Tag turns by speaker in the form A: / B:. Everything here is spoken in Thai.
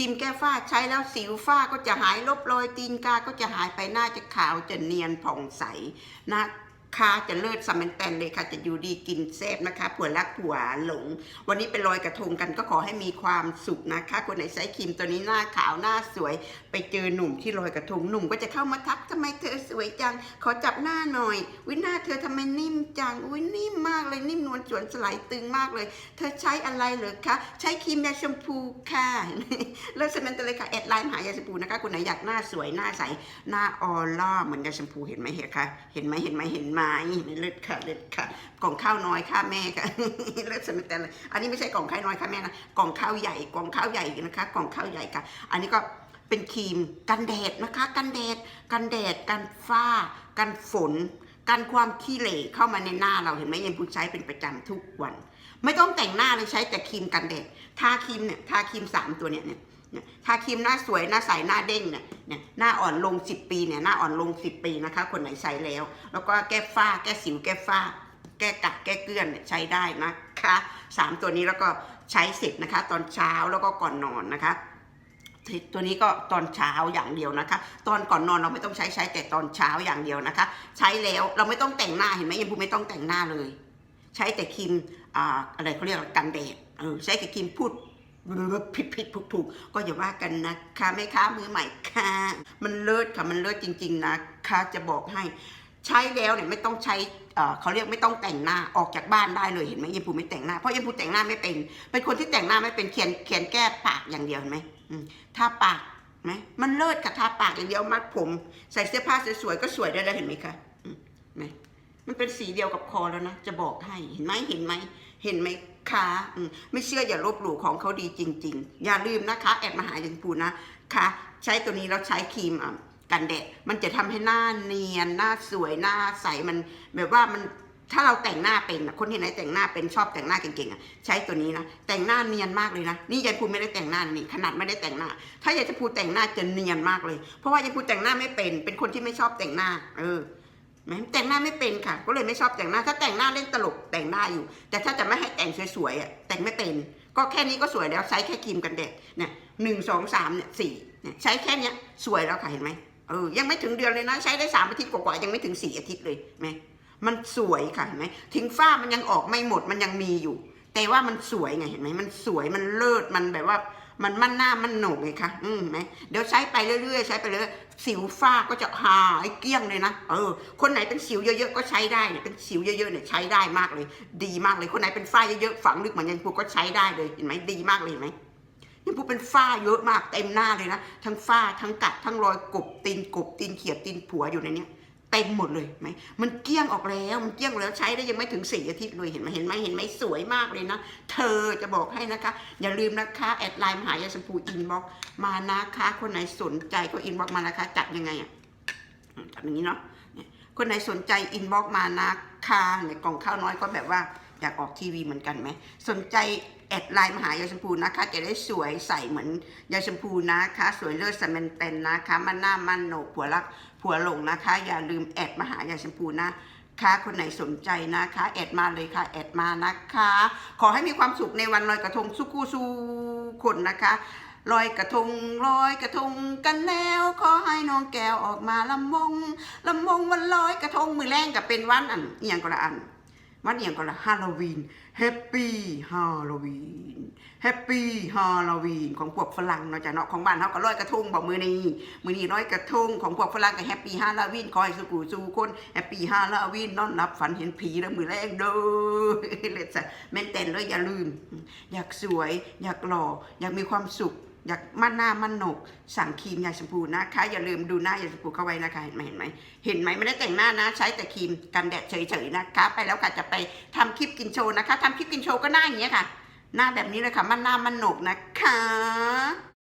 A: ครีมแก้ฝ้าใช้แล้วสิวฝ้าก็จะหายลบรอยตีนกาก็จะหายไปหน้าจะขาวจะเนียนผ่องใสนะ ค่ะจะเลิศสมนแตนเลยค่ะ จะอยู่ดีกินแซ่บนะคะผัวรักผัวหลง วันนี้เป็นลอยกระทงกันก็ขอให้มีความสุขนะคะ คนไหนใช้ครีมตัวนี้หน้าขาวหน้าสวย ไปเจอหนุ่มที่ลอยกระทงหนุ่มก็จะเข้ามาทักทำไมเธอสวยจัง ขอจับหน้าหน่อยวิหน้าเธอทำไมนิ่มจังอุ้ยนิ่มมากเลยนิ่มนวลสวนสลายตึงมากเลย เธอใช้อะไรเหรอคะใช้ครีมยาแชมพูค่ะเลิศเซมนแต์เลยค่ะแอดไลน์มหายาแชมพูนะคะคนไหนอยากหน้าสวยหน้าใสหน้าออร่าเหมือนยาแชมพูเห็นไหมเห็นคะเห็นไหมเห็นไหมเห็นไหมไม่เลิศค่ะเลิศค่ะ กล่องข้าวน้อยค่ะแม่ค่ะเลิศสมิแต่เลยอันนี้ไม่ใช่กล่องข้าวน้อยค่ะแม่นะกล่องข้าวใหญ่กล่องข้าวใหญ่นะคะ กล่องข้าวใหญ่ค่ะ อันนี้ก็เป็นครีมกันแดดนะคะ กันแดด กันแดด กันฝ้า กันฝน กันความขี้เหร่เข้ามาในหน้าเราเห็นไหมยังพูดใช้เป็นประจำทุกวัน ไม่ต้องแต่งหน้าเลยใช้แต่ครีมกันแดดทาครีมเนี่ยทาครีมสามตัวเนี่ยเนี่ยทาครีมหน้าสวยหน้าใสหน้าเด้งเนี่ยเนี่ยหน้าอ่อนลง 10 ปีเนี่ยหน้าอ่อนลง 10 ปีนะคะ คนไหนใช้แล้ว แล้วก็แก้ฝ้า แก้สิวแก้ฝ้า แก้กัดแก้เกลื่อนเนี่ยใช้ได้นะคะสามตัวนี้แล้วก็ใช้เสร็จนะคะ ตอนเช้าแล้วก็ก่อนนอนนะคะ ตัวนี้ก็ตอนเช้าอย่างเดียวนะคะ ตอนก่อนนอนเราไม่ต้องใช้ใช้แต่ตอนเช้าอย่างเดียวนะคะ ใช้แล้วเราไม่ต้องแต่งหน้าเห็นไหมยังพูไม่ต้องแต่งหน้าเลย ใช้แต่ครีมอ่าอะไรเขาเรียกกันแดดเออใช้แต่ครีมพูดผิดผิดถูกถูกก็อย่าว่ากันนะคะแม่ค้ามือใหม่ค่ะ มันเลิศค่ะมันเลิศจริง ๆ นะคะจะบอกให้ ใช้แล้วเนี่ยไม่ต้องใช้ เขาเรียกไม่ต้องแต่งหน้าออกจากบ้านได้เลยเห็นไหมยายภูไม่แต่งหน้าเพราะยายภูแต่งหน้าไม่เป็น เป็นคนที่แต่งหน้าไม่เป็นเขียนเขียนแก้ปากอย่างเดียวเห็นไหมทาปากไหมมันเลิศกับทาปากอย่างเดียวมัดผม ใส่เสื้อผ้าสวยๆก็สวยได้แล้วเห็นไหมคะมไหมมันเป็นสีเดียวกับคอแล้วนะจะบอกให้เห็นไหมเห็นไหมเห็นไหมคะไม่เชื่ออย่าลบหลู่ของเขาดีจริง ๆ อย่าลืมนะคะ แอดมาหายันภูนะคะ ใช้ตัวนี้แล้วใช้ครีมอะ กันแดดมันจะทำให้หน้าเนียนหน้าสวยหน้าใสมันแบบว่ามันถ้าเราแต่งหน้าเป็นอะคนที่ไหนแต่งหน้าเป็นชอบแต่งหน้าเก่งๆอะใช้ตัวนี้นะแต่งหน้าเนียนมากเลยนะนี่ยายพูไม่ได้แต่งหน้านี่ขนาดไม่ได้แต่งหน้า ถ้ายายจะพูแต่งหน้าจะเนียนมากเลย เพราะว่ายายพูแต่งหน้าไม่เป็น เป็นคนที่ไม่ชอบแต่งหน้า เออแหมแต่งหน้าไม่เป็นค่ะ ก็เลยไม่ชอบแต่งหน้า ถ้าแต่งหน้าเล่นตลกแต่งหน้าอยู่ แต่ถ้าจะไม่ให้แต่งสวยๆอะแต่งไม่เป็น ก็แค่นี้ก็สวยแล้วใช้แค่ครีมกันแดดเนี่ยหนึ่งสองสามเนี่ยสี่เนี่ยใช้แค่เนี้ยสวยแล้วค่ะเห็นไหม เออยังไม่ถึงเดือนเลยนะ ใช้ได้สามอาทิตย์กว่าๆยังไม่ถึงสี่อาทิตย์เลยไหมมันสวยค่ะเห็นไหมถึงฝ้ามันยังออกไม่หมดมันยังมีอยู่ แต่ว่ามันสวยไงเห็นไหมมันสวยมันเลิศมันแบบว่า มันมั่นหน้ามันโหนกไงคะอืมไหมเดี๋ยวใช้ไปเรื่อยๆใช้ไปเรื่อยสิวฝ้าก็จะหายเกลี้ยงเลยนะเออคนไหนเป็นสิวเยอะๆก็ใช้ได้เนี่ยเป็นสิวเยอะๆเนี่ยใช้ได้มากเลย ดีมากเลยคนไหนเป็นฝ้าเยอะๆฝังลึกเหมือนยันพูก็ใช้ได้เลยเห็นไหมดีมากเลยเห็นไหม นี่พูเป็นฝ้าเยอะมากเต็มหน้าเลยนะทั้งฝ้าทั้งกัดทั้งรอยกบตีนกบตีนเขียดตีนผัวอยู่ในนี้เต็มหมดเลยไหมมันเกลี้ยงออกแล้ว มันเกลี้ยงแล้วใช้ได้ยังไม่ถึงสี่อาทิตย์เลยเห็นไหมเห็นไหมเห็นไหมสวยมากเลยนะ เธอจะบอกให้นะคะ อย่าลืมนะคะแอดไลน์มหายาสมพูอินบ็อกมานะคะ คนไหนสนใจก็อินบ็อกมานะคะ จัดยังไงอะจัดอย่างนี้เนาะเนี่ยคนไหนสนใจอินบ็อกมานะคะเนี่ยกล่องข้าวน้อยก็แบบว่า อยากออกทีวีเหมือนกันไหม สนใจแอดไลน์มาหายายชมพูนะคะ จะได้สวยใสเหมือนยายชมพูนะคะ สวยเลิศสแมนเตนนะคะ มันหน้ามันโหนกผัวรักผัวหลงนะคะ อย่าลืมแอดมาหายายชมพูนะคะคนไหนสนใจนะคะแอดมาเลยค่ะแอดมานะคะ ขอให้มีความสุขในวันลอยกระทงสุกูสุคนนะคะลอยกระทงลอยกระทงกันแล้ว ขอให้น้องแก้วออกมาลำมงลำมงวันลอยกระทงมือแรงกับเป็นวันอันเอียงก็ละอัน วันเอียงก็ละฮาโลวีนแฮปปี้ฮาโลวีนแฮปปี้ฮาโลวีนของพวกฝรั่งเนาะจ้ะเนาะของบ้านเขาก็ลอยกระทงบอกมือนี้มือนี้ลอยกระทงของพวกฝรั่งก็แฮปปี้ฮาโลวีนขอให้สุกูสู่คนแฮปปี้ฮาโลวีนนอนหลับฝันเห็นผีแล้วมือแรงเด้อเลดซะแม่นเต้นเลยอย่าลืม อยากสวย อยากหล่อ อยากมีความสุข อยากมั่นหน้ามั่นหนก สั่งครีมยาชมพูนะคะ อย่าลืมดูหน้ายาชมพูเข้าไว้นะคะเห็นไหมเห็นไหมเห็นไหมไม่ได้แต่งหน้านะ ใช้แต่ครีมกันแดดเฉยๆนะคะ ไปแล้วค่ะจะไปทำคลิปกินโชว์นะคะทำคลิปกินโชว์ก็หน้าอย่างเงี้ยค่ะ หน้าแบบนี้เลยค่ะ มั่นหน้ามั่นหนกนะคะ